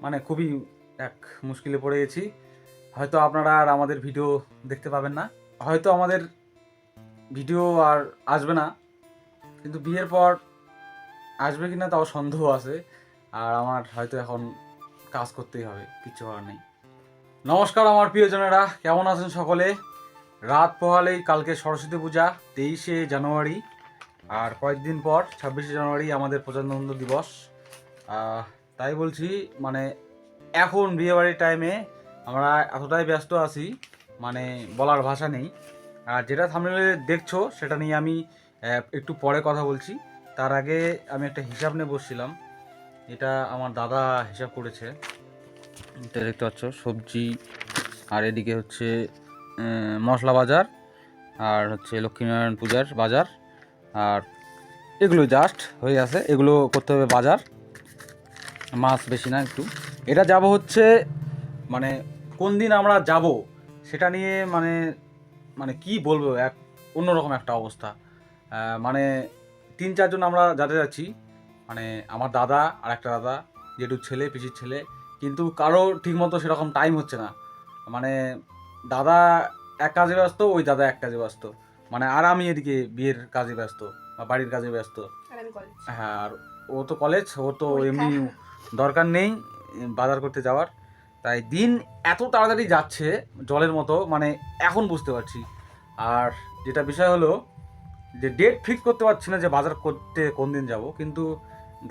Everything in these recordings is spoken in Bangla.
মানে খুবই এক মুশকিলে পড়ে গেছি। হয়তো আপনারা আর আমাদের ভিডিও দেখতে পাবেন না। হয়তো আমাদের ভিডিও আর আসবে না। কিন্তু বিয়ের পর আসবে কি না তাও সন্দেহ আছে। আর আমার হয়তো এখন কাজ করতেই হবে কিছু করার নেই। নমস্কার আমার প্রিয়জনেরা, কেমন আছেন সকলে? রাত পোহালেই কালকে সরস্বতী পূজা, তেইশে জানুয়ারি। আর কয়েকদিন পর ছাব্বিশে জানুয়ারি আমাদের প্রজাতন্ত্র দিবস। তাই বলছি মানে এখন বিয়েবাড়ির টাইমে আমরা এতটাই ব্যস্ত আছি মানে বলার ভাষা নেই। আর যেটা সামনে দেখছ, সেটা নিয়ে আমি একটু পরে কথা বলছি। তার আগে আমি একটা হিসাব নিয়ে বসছিলাম। এটা আমার দাদা হিসাব করেছে। এটা দেখতে পাচ্ছ, সবজি, আর এদিকে হচ্ছে মশলা বাজার, আর হচ্ছে লক্ষ্মীনারায়ণ পূজার বাজার। আর এগুলো জাস্ট হয়ে আছে এগুলো করতে হবে বাজার। মাছ বেশি না একটু। এটা যাব হচ্ছে মানে কোন দিন আমরা যাব, সেটা নিয়ে মানে মানে কি বলব, এক অন্যরকম একটা অবস্থা। মানে তিন চারজন আমরা যাতে যাচ্ছি মানে আমার দাদা আর একটা দাদা জেঠুর ছেলে, পিসির ছেলে, কিন্তু কারও ঠিকমতো সেরকম টাইম হচ্ছে না। মানে দাদা এক কাজে ব্যস্ত, ওই দাদা এক কাজে ব্যস্ত। মানে আর আমি এদিকে বিয়ের কাজে ব্যস্ত। বাড়ির কাজে ব্যস্ত। হ্যাঁ আর ও তো কলেজ ও তো এমনি দরকার নেই বাজার করতে যাওয়ার। তাই দিন এত তাড়াতাড়ি যাচ্ছে জলের মতো মানে এখন বুঝতে পারছি। আর যেটা বিষয় হলো যে ডেট ফিক্স করতে পারছি না যে বাজার করতে কোন দিন যাব। কিন্তু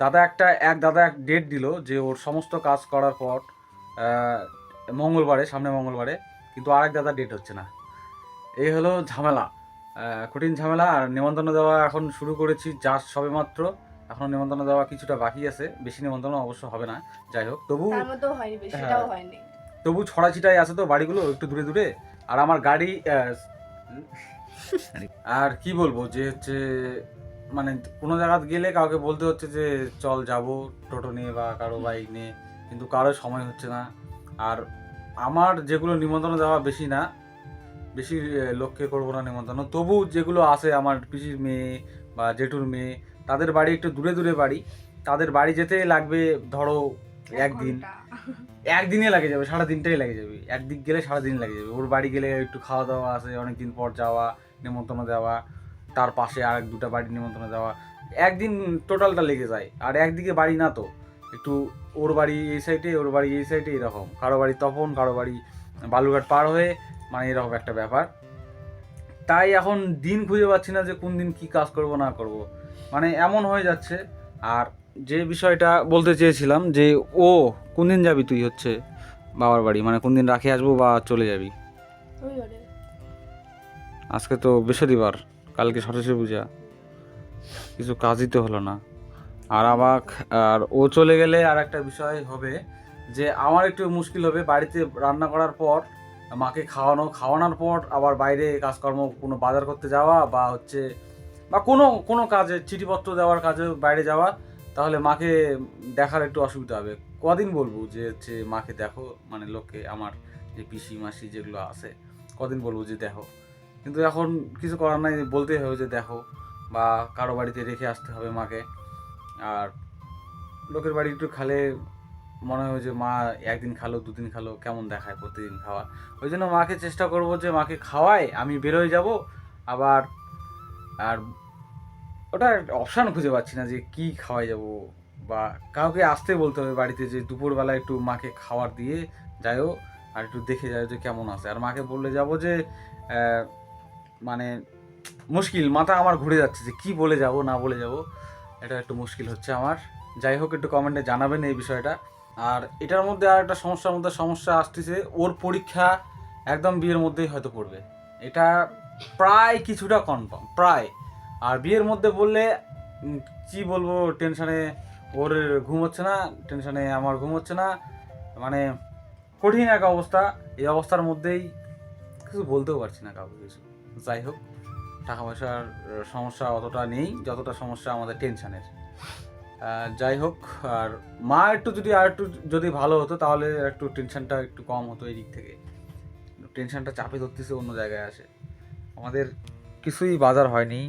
দাদা একটা এক দাদা এক ডেট দিল যে ওর সমস্ত কাজ করার পর মঙ্গলবারে সামনে মঙ্গলবারে কিন্তু আরেক দাদা ডেট হচ্ছে না। এই হলো ঝামেলা। কঠিন ঝামেলা আর নিমন্ত্রণ দেওয়া এখন শুরু করেছি যা সবে মাত্র এখনও নিমন্ত্রণ দেওয়া কিছুটা বাকি আছে। বেশি নিমন্ত্রণ অবশ্য হবে না যাই হোক। তবু হ্যাঁ। তবু ছড়া ছিটাই আছে তো বাড়িগুলো একটু দূরে দূরে। আর আমার গাড়ি আর কি বলব যে হচ্ছে মানে কোনো জায়গায় গেলে কাউকে বলতে হচ্ছে যে চল যাব টোটো নিয়ে বা কারও বাইক নিয়ে। কিন্তু কারও সময় হচ্ছে না। আর আমার যেগুলো নিমন্ত্রণ দেওয়া বেশি না বেশি লোককে করব না নিমন্ত্রণ। তবু যেগুলো আছে আমার পিসির মেয়ে বা জেঠুর মেয়ে তাদের বাড়ি একটু দূরে দূরে বাড়ি। তাদের বাড়ি যেতে লাগবে ধরো একদিন। একদিনে লাগে যাবে সারা দিনটাই লাগে যাবে। একদিক গেলে সারা দিন লাগে যাবে। ওর বাড়ি গেলে একটু খাওয়া দাওয়া আছে অনেকদিন পর যাওয়া নিমন্ত্রণ দেওয়া তার পাশে আর এক দুটা বাড়ি নিমন্ত্রণ দেওয়া একদিন টোটালটা লেগে যায়। আর একদিকে বাড়ি না তো। একটু ওর বাড়ি এই সাইডে ওর বাড়ি এই সাইডে এরকম। কারও বাড়ি তপন কারও বাড়ি বালুঘাট পার হয়ে মানে এরকম একটা ব্যাপার। তাই এখন দিন খুঁজে পাচ্ছি না যে কোন দিন কি কাজ করব না করব। মানে এমন হয়ে যাচ্ছে। আর যে বিষয়টা বলতে চেয়েছিলাম যে ও কোন দিন যাবি তুই হচ্ছে বাবার বাড়ি? মানে কোন দিন রাখে আসব বা চলে যাবি? আজকে তো বৃহস্পতিবার কালকে সরস্বতী পূজা। কিছু কাজই তো হলো না। আর আবার আর ও চলে গেলে আর একটা বিষয় হবে যে আমার একটু মুশকিল হবে। বাড়িতে রান্না করার পর মাকে খাওয়ানো, খাওয়ানোর পর আবার বাইরে কাজকর্ম, কোনো বাজার করতে যাওয়া বা হচ্ছে, বা কোনো কোনো কাজে, চিঠিপত্র দেওয়ার কাজে বাইরে যাওয়া, তাহলে মাকে দেখার একটু অসুবিধা হবে। কদিন বলব যে হচ্ছে মাকে দেখো মানে লোককে, আমার যে পিসি, মাসি যেগুলো আছে, কদিন বলব যে দেখো। কিন্তু এখন কিছু করার নাই বলতেই হবে যে দেখো, বা কারও বাড়িতে রেখে আসতে হবে মাকে। আর লোকের বাড়ি একটু খালে মনে হয় যে মা একদিন খালো, দুদিন খালো, কেমন দেখায় প্রতিদিন খাওয়া? ওই জন্য মাকে চেষ্টা করব যে মাকে খাওয়াই, আমি বেরোয় যাব, আবার, আর ওটা অপশান খুঁজে পাচ্ছি না যে কি খাওয়াই যাব বা কাউকে আসতে বলতে হবে বাড়িতে যে দুপুরবেলা একটু মাকে খাবার দিয়ে যাইও আর একটু দেখে যাও যে কেমন আছে। আর মাকে বললে যাব যে মানে মুশকিল, মাথা আমার ঘুরে যাচ্ছে যে কি বলে যাব, না বলে যাব, এটা একটু মুশকিল হচ্ছে আমার। যাই হোক, একটু কমেন্টে জানাবেন এই বিষয়টা। আর এটার মধ্যে আর একটা সমস্যার মধ্যে সমস্যা আসতেছে, ওর পরীক্ষা একদম বিয়ের মধ্যেই হয়তো পড়বে। এটা প্রায় কিছুটা কনফার্ম প্রায়। আর বিয়ের মধ্যে বললে কি বলব টেনশনে ওর ঘুম হচ্ছে না টেনশনে আমার ঘুম হচ্ছে না মানে কঠিন এক অবস্থা। এই অবস্থার মধ্যেই কিছু বলতেও পারছি না কাউকে কিছু। যাই হোক, টাকা পয়সার সমস্যা অতটা নেই, যতটা সমস্যা আমাদের টেনশনের যাই হোক, আর মা একটু যদি, আর একটু যদি ভালো হতো, তাহলে একটু টেনশনটা একটু কম হতো এই দিক থেকে। টেনশনটা চাপে ধরতেছে, অন্য জায়গায় আসে। আমাদের কিছুই বাজার হয়নি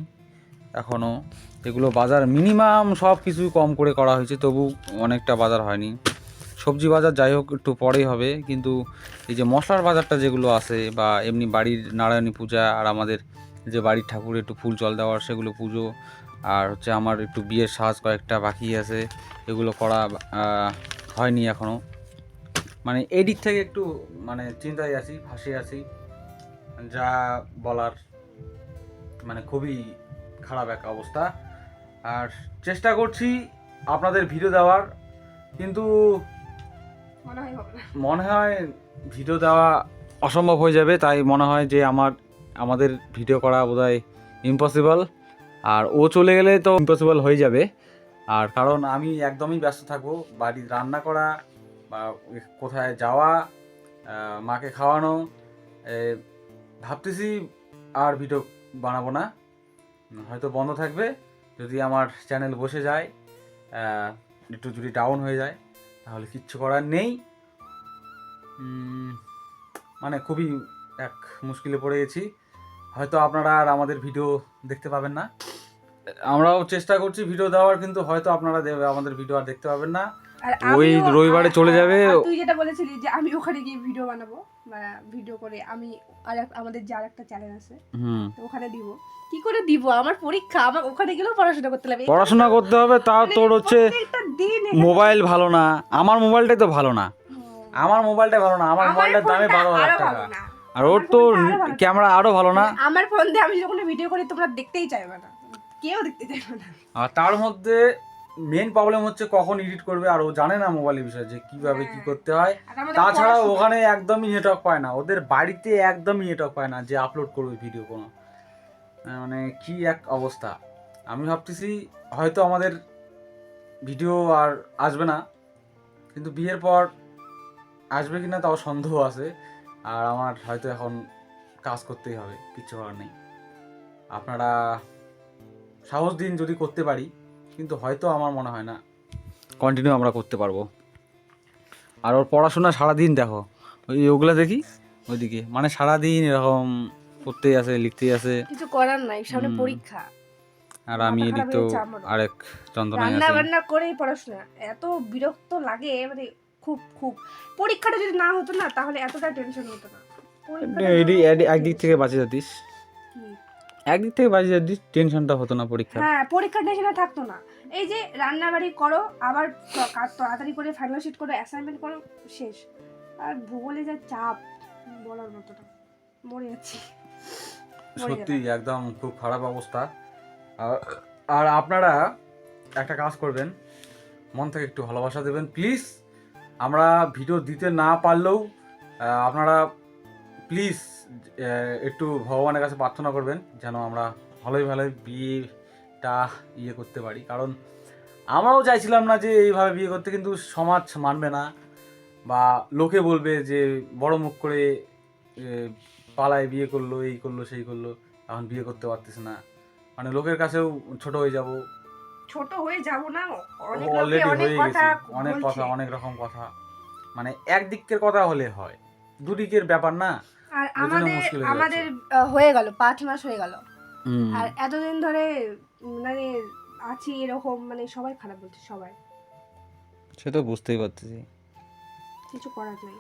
এখনও এগুলো বাজার মিনিমাম সব কিছু কম করে করা হয়েছে, তবু অনেকটা বাজার হয়নি। সবজি বাজার যাই হোক, একটু পরেই হবে, কিন্তু এই যে মশলার বাজারটা যেগুলো আছে, বা এমনি বাড়ির নারায়ণী পূজা আর আমাদের যে বাড়ির ঠাকুর একটু ফুল জল দেওয়ার সেগুলো পুজো আর হচ্ছে আমার একটু বিয়ের সাজ কয়েকটা বাকি আছে এগুলো করা হয়নি এখনও মানে এই দিক থেকে একটু মানে চিন্তায় আছি ফাঁসে আছি। যা বলার মানে খুবই খারাপ একটা অবস্থা। আর চেষ্টা করছি আপনাদের ভিডিও দেওয়ার কিন্তু মনে হয় ভিডিও দেওয়া অসম্ভব হয়ে যাবে তাই মনে হয় যে আমার আমাদের ভিডিও করা বোধহয় ইম্পসিবল আর ও চলে গেলে তো ইম্পসিবল হয়ে যাবে। আর কারণ আমি একদমই ব্যস্ত থাকব। বাড়ির রান্না করা বা কোথায় যাওয়া মাকে খাওয়ানো ভাবতেছি আর ভিডিও বানাবো না। হয়তো বন্ধ থাকবে। যদি আমার চ্যানেল বসে যায় একটু যদি ডাউন হয়ে যায়, তাহলে কিচ্ছু করার নেই। মানে খুবই এক মুশকিলে পড়ে গেছি। হয়তো আপনারা আর আমাদের ভিডিও দেখতে পাবেন না। আমরাও চেষ্টা করছি ভিডিও দেওয়ার কিন্তু হয়তো আপনারা দেবে আমাদের ভিডিও আর দেখতে পাবেন না। ওই রবিবারে চলে যাবে। আর তুই যেটা বলেছিলি যে আমি ওখানে গিয়ে ভিডিও বানাবো ভিডিও করে আমি আর আমাদের যার একটা চ্যানেল আছে হুম। ওখানে দিব। কি করে দিব? আমার পরীক্ষা আমার ওখানে গেলেও পড়াশোনা করতে লাগবে পড়াশোনা করতে হবে তাও মানে তোর হচ্ছে মোবাইল ভালো না। আমার মোবাইলটাই তো ভালো না। আমার মোবাইলটাই ভালো না। আমার মোবাইলটার দামে বারো হাজার টাকা। আর ওর তো। ক্যামেরা আরও ভালো না? আমার ফোন দিয়ে আমি যখন ভিডিও করি তোমরা দেখতেই চাইবে না। কেউ দেখতে চাইবে না। আর তার মধ্যে মেন প্রবলেম হচ্ছে কখন এডিট করবে আর ও জানে না মোবাইলের বিষয়ে যে কীভাবে কি হ্যাঁ। করতে হয়। তাছাড়া ওখানে একদমই নেটওয়ার্ক পায় না। ওদের বাড়িতে একদমই নেটওয়ার্ক পায় না যে আপলোড করবে ভিডিও কোনো। মানে কি এক অবস্থা। আমি ভাবতেছি হয়তো আমাদের ভিডিও আর আসবে না। কিন্তু বিয়ের পর আসবে কিনা তাও সন্দেহ আছে। আর আমার হয়তো এখন কাজ করতেই হবে কিছু করার নেই। আপনারা সাহস দিন যদি করতে পারি কিন্তু হয়তো আমার মনে হয় না কন্টিনিউ আমরা করতে পারব। আর ওর পড়াশোনা সারাদিন দেখো ওই ওগুলো দেখি ওইদিকে। মানে সারাদিন এরকম পড়তেই আছে লিখতেই আছে কিছু করার নাই সামনে পরীক্ষা। আর আমি এদিক তো আরেক যন্ত্রণায় রান্না বান্না করেই পড়াশোনা এত বিরক্ত লাগে মানে খুব খুব। পরীক্ষাটা যদি না হতো না তাহলে এতটা টেনশন হতো না। একদিক থেকে বাঁচে যাতিস? একদিক থেকে বাঁচে যাতিস টেনশনটা হতো না পরীক্ষা। হ্যাঁ পরীক্ষার টেনশনে থাকতো না। এই যে রান্না বাড়ি করো আবার কাজ তাড়াতাড়ি করে ফাইনাল শিট করো অ্যাসাইনমেন্ট করো শেষ। আর ভূগোলে যা চাপ বলার মতো না মরে যাচ্ছি সত্যি একদম খুব খারাপ অবস্থা। আর- আর আপনারা একটা কাজ করবেন মন থেকে একটু ভালোবাসা দেবেন প্লিজ আমরা ভিডিও দিতে না পারলেও আপনারা প্লিজ একটু ভগবানের কাছে প্রার্থনা করবেন যেন আমরা ভালোই ভালোই বিয়েটা ইয়ে করতে পারি। কারণ আমরাও চাইছিলাম না যে এইভাবে বিয়ে করতে, কিন্তু সমাজ মানবে না বা লোকে বলবে যে বড় মুখ করে পালায় বিয়ে করল, এই করল, সেই করল, এখন বিয়ে করতে পারতেছে না। মানে লোকের কাছেও ছোট হয়ে যাব। ছোট হয়ে যাব না অনেক লোকে অনেক কথা অনেক কথা অনেক রকম কথা। মানে একদিকের কথা হলে হয় দুদিকের ব্যাপার না। আর আমাদের মুশকিল আমাদের হয়ে গেল পাঁচ মাস হয়ে গেল। আর এতদিন ধরে মানে আছি এরকম মানে সবাই খারাপ বলছে সবাই। সে তো বুঝতেই পারতেছি। কিছু করার নেই।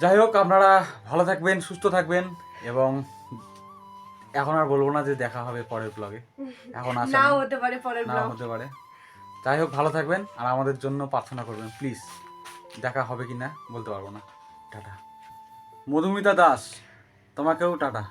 যাই হোক আপনারা ভালো থাকবেন সুস্থ থাকবেন এবং এখন আর বলব না যে দেখা হবে পরের ব্লগে এখন আসা নাও। হতে পারে পরের নাও ব্লগ হতে পারে। যাই হোক ভালো থাকবেন আর আমাদের জন্য প্রার্থনা করবেন প্লিজ দেখা হবে কিনা বলতে পারব না। টাটা। মধুমিতা দাস তোমাকেও টাটা।